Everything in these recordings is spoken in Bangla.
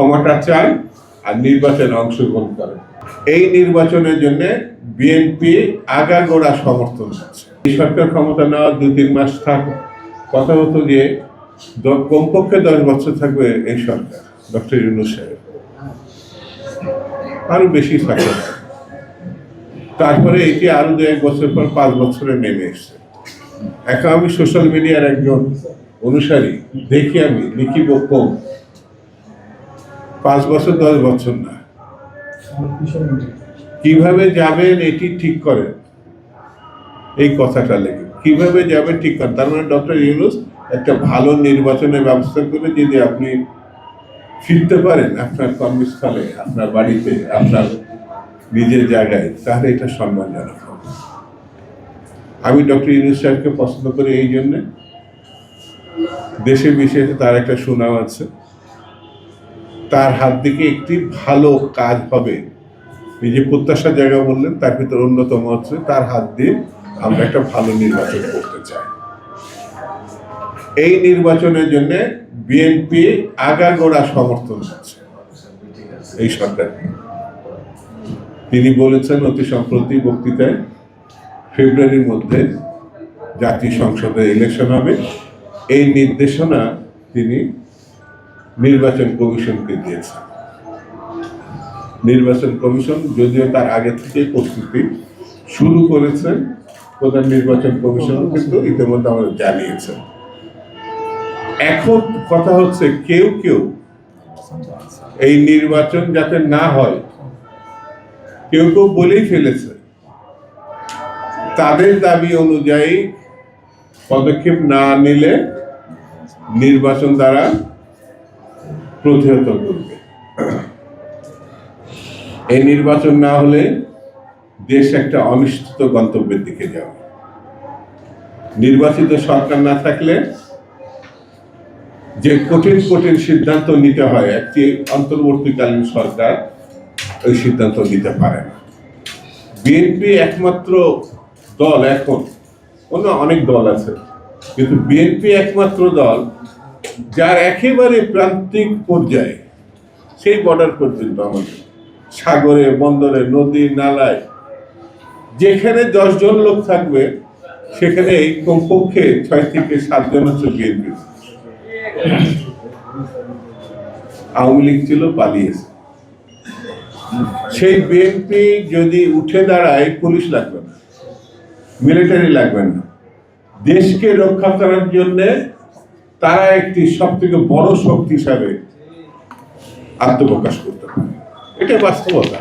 ক্ষমাটা চান আর নির্বাচনে অংশগ্রহণ করে। এই নির্বাচনের জন্য বিএনপি আগাগোড়া সমর্থন এই সরকার ক্ষমতা নেওয়ার দু তিন মাস থাক, কথা হতো যে কমপক্ষে দশ বছর থাকবে এই সরকার, ডক্টর ইউনুস সাহেব। আরও বেশি থাকবে। তারপরে এটি আরও দু এক বছর পর পাঁচ বছরে নেমে এসছে। এখন আমি সোশ্যাল মিডিয়ার একজন অনুসারী, দেখি আমি, লিখিব কম। পাঁচ বছর, দশ বছর না। কীভাবে যাবেন এটি ঠিক করেন? এই কথাটা লেগে কীভাবে যাবেন ঠিক করেন? তার মানে ডক্টর ইউনুস একটা ভালো নির্বাচনের ব্যবস্থা করে যদি আপনি ফিরতে পারেন আপনার কর্মস্থলে, আপনার বাড়িতে, আপনার নিজের জায়গায়, তাহলে এটা সম্মানজনক হবে। আমি ডক্টর ইউনুস সাহেবকে পছন্দ করি এই জন্যে। দেশে বিশেষে তার একটা সুনাম আছে। তার হাত থেকে একটি ভালো কাজ হবে। এই যে প্রত্যাশার জায়গা বললেন, তার ভিতরে অন্যতম হচ্ছে তার হাত দিয়ে আমরা একটা ভালো নির্বাচন করতে চাই। এই নির্বাচনের জন্য বিএনপি আগাগোড়া সমর্থন হচ্ছে এই সরকারকে। তিনি বলেছেন, অতি সম্প্রতি বক্তৃতায় ফেব্রুয়ারির মধ্যে জাতীয় সংসদের ইলেকশন হবে। এই নির্দেশনা তিনি নির্বাচন কমিশনকে দিয়েছেন নির্বাচন কমিশন যদিও তার আগে থেকে প্রস্তুতি শুরু করেছেন প্রধান নির্বাচন কমিশন কিন্তু ইতিমধ্যে আমাদের জানিয়েছেন এখন কথা হচ্ছে কেউ কেউ এই নির্বাচন যাতে না হয়, কেউ কেউ বলেই ফেলেছে। তাদের দাবি অনুযায়ী পদক্ষেপ না নিলে নির্বাচন দ্বারা প্রতিহত করবে। এই নির্বাচন না হলে দেশ একটা অনিশ্চিত গন্তব্যের দিকে যাবে। নির্বাচিত সরকার না থাকলে যে কঠিন কঠিন সিদ্ধান্ত নিতে হয়, একটি অন্তর্বর্তীকালীন সরকার ওই সিদ্ধান্ত নিতে পারে না। বিএনপি একমাত্র দল এখন অন্য অনেক দল আছে, কিন্তু বিএনপি একমাত্র দল যার একেবারে প্রান্তিক পর্যায়ে সেই বর্ডার পর্যন্ত আমাদের। সাগরে, বন্দরে, নদী, নালায়, যেখানে দশজন লোক থাকবে, সেখানে এই কমপক্ষে ছয় থেকে সাতজন হচ্ছে বিএনপি আওয়ামী লীগ ছিল, পালিয়েছে। সেই বিএনপি যদি উঠে দাঁড়ায়, পুলিশ লাগবে না মিলিটারি লাগবে না। দেশকে রক্ষা করার জন্য তারা একটি সব থেকে বড় শক্তি হিসাবে আত্মপ্রকাশ করতে পারে। এটা বাস্তবতা।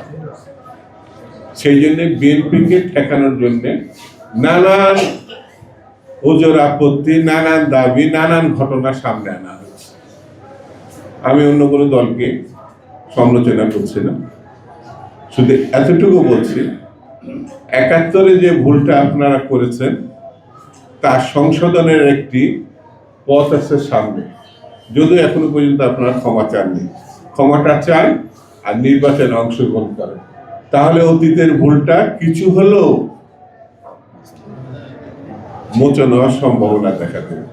সেই জন্য বিএনপিকে ঠেকানোর জন্য নানান ওজোর আপত্তি, নানান দাবি, নানান ঘটনা সামনে আনা হয়েছে। আমি অন্য কোনো দলকে সমালোচনা করছি না। শুধু এতটুকু বলছি, একাত্তরে যে ভুলটা আপনারা করেছেন তার সংশোধনের একটি পথ আছে সামনে। যদিও এখনও পর্যন্ত আপনার ক্ষমা চাননি। ক্ষমাটা চান আর নির্বাচনে অংশগ্রহণ করেন। তাহলে অতীতের ভুলটা কিছু হলেও মোচন হওয়ার সম্ভাবনা দেখা দেবে।